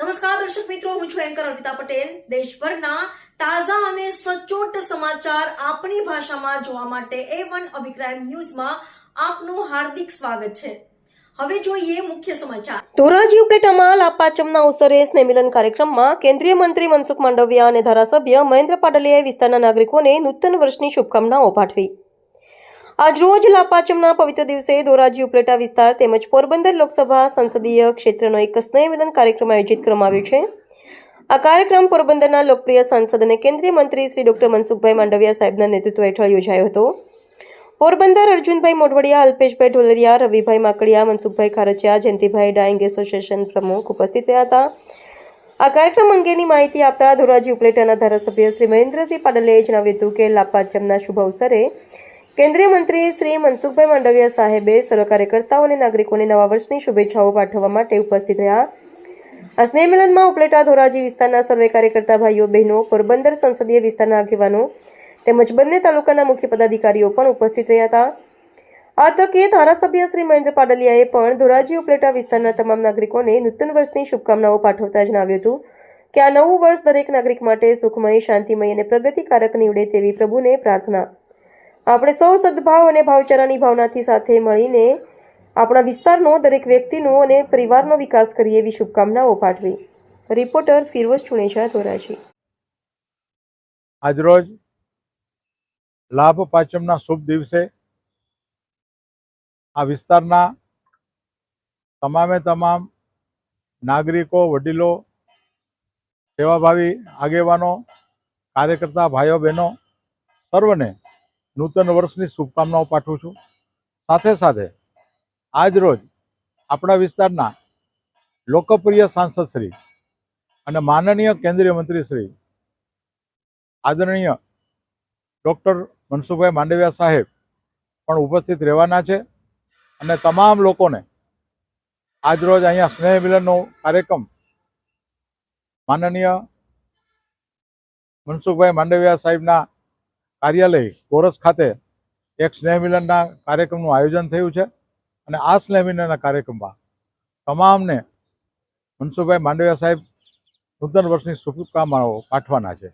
નમસ્કાર, દર્શક મિત્રો, હું છું એન્કર અર્પિતા પટેલ. દેશભરના તાજા અને સચોટ સમાચાર આપણી ભાષામાં જોવા માટે એ વન અભિપ્રાય ન્યૂઝમાં આપનું હાર્દિક સ્વાગત છે. હવે જોઈએ મુખ્ય સમાચાર. ધોરાજી ઉપલેટામાં લાપાચમના અવસરે સ્નેહમિલન કાર્યક્રમમાં કેન્દ્રીય મંત્રી મનસુખ માંડવિયા અને ધારાસભ્ય મહેન્દ્ર પાટલીયાએ વિસ્તારના નાગરિકોને નૂતન વર્ષની શુભકામનાઓ પાઠવી. આજરોજ લાપાચમના પવિત્ર દિવસે ધોરાજી ઉપલેટા વિસ્તાર તેમજ પોરબંદર લોકસભા સંસદીય ક્ષેત્રનો એક સ્નેહમિલન કાર્યક્રમ આયોજિત કરવામાં આવ્યો છે. આ કાર્યક્રમ પોરબંદરના લોકપ્રિય સાંસદ અને કેન્દ્રીય મંત્રી શ્રી ડોક્ટર મનસુખભાઈ માંડવિયા સાહેબના નેતૃત્વ હેઠળ યોજાયો હતો. પોરબંદર અર્જુનભાઈ મોઢવડિયા, અલ્પેશભાઈ ઢોલરિયા, રવિભાઈ માકડિયા, મનસુખભાઈ ખારચિયા, જયંતિભાઈ ડાઇંગ એસોસિએશન પ્રમુખ ઉપસ્થિત રહ્યા હતા. આ કાર્યક્રમ અંગેની માહિતી આપતા ધોરાજી ઉપલેટાના ધારાસભ્ય શ્રી મહેન્દ્રસિંહ પાડલે જણાવ્યું હતું કે લાપાચમના શુભ અવસરે કેન્દ્રીય મંત્રી શ્રી મનસુખભાઈ માંડવિયા સાહેબે સર્વ કાર્યકર્તાઓ અને નાગરિકોને નવા વર્ષની શુભેચ્છાઓ પાઠવવા માટે ઉપસ્થિત રહ્યા. આ સ્નેહમિલનમાં ઉપલેટા ધોરાજી વિસ્તારના સર્વે કાર્યકર્તા ભાઈઓ, બહેનો, પોરબંદર સંસદીય વિસ્તારના આગેવાનો તેમજ બંને તાલુકાના મુખ્ય પદાધિકારીઓ પણ ઉપસ્થિત રહ્યા હતા. આ તકે ધારાસભ્ય શ્રી મહેન્દ્ર પાડલિયાએ પણ ધોરાજી ઉપલેટા વિસ્તારના તમામ નાગરિકોને નૂતન વર્ષની શુભકામનાઓ પાઠવતા જણાવ્યું હતું કે આ નવું વર્ષ દરેક નાગરિક માટે સુખમય, શાંતિમય અને પ્રગતિકારક નીવડે તેવી પ્રભુને પ્રાર્થના આપણે સૌ સદભાવ અને ભાવચારાની ભાવનાથી સાથે મળીને આપણા વિસ્તારનો દરેક વ્યક્તિનો અને પરિવારનો વિકાસ કરીએ એવી શુભકામનાઓ પાઠવી. રિપોર્ટર ફિરોઝ ચુણેજા, ધોરાજી. આજરોજ લાભ પાંચમના શુભ દિવસે આ વિસ્તારના તમામે તમામ નાગરિકો, વડીલો, સેવાભાવી આગેવાનો, કાર્યકર્તા, ભાઈઓ, બહેનો, સર્વને નૂતન વર્ષની શુભકામનાઓ પાઠવું છું. સાથે સાથે આજરોજ આપણા વિસ્તારના લોકપ્રિય સાંસદ શ્રી અને માનનીય કેન્દ્રીય મંત્રી શ્રી આદરણીય ડૉક્ટર મનસુખભાઈ માંડવિયા સાહેબ પણ ઉપસ્થિત રહેવાના છે અને તમામ લોકોને આજરોજ અહીંયા સ્નેહ મિલનનો કાર્યક્રમ માનનીય મનસુખભાઈ માંડવિયા સાહેબના કાર્યાલય કોરસ ખાતે એક સ્નેહ મિલનના કાર્યક્રમનું આયોજન થયું છે અને આ સ્નેહ મિલનના કાર્યક્રમમાં તમામને મનસુખભાઈ માંડવિયા સાહેબ નૂતન વર્ષની શુભકામનાઓ પાઠવાના છે.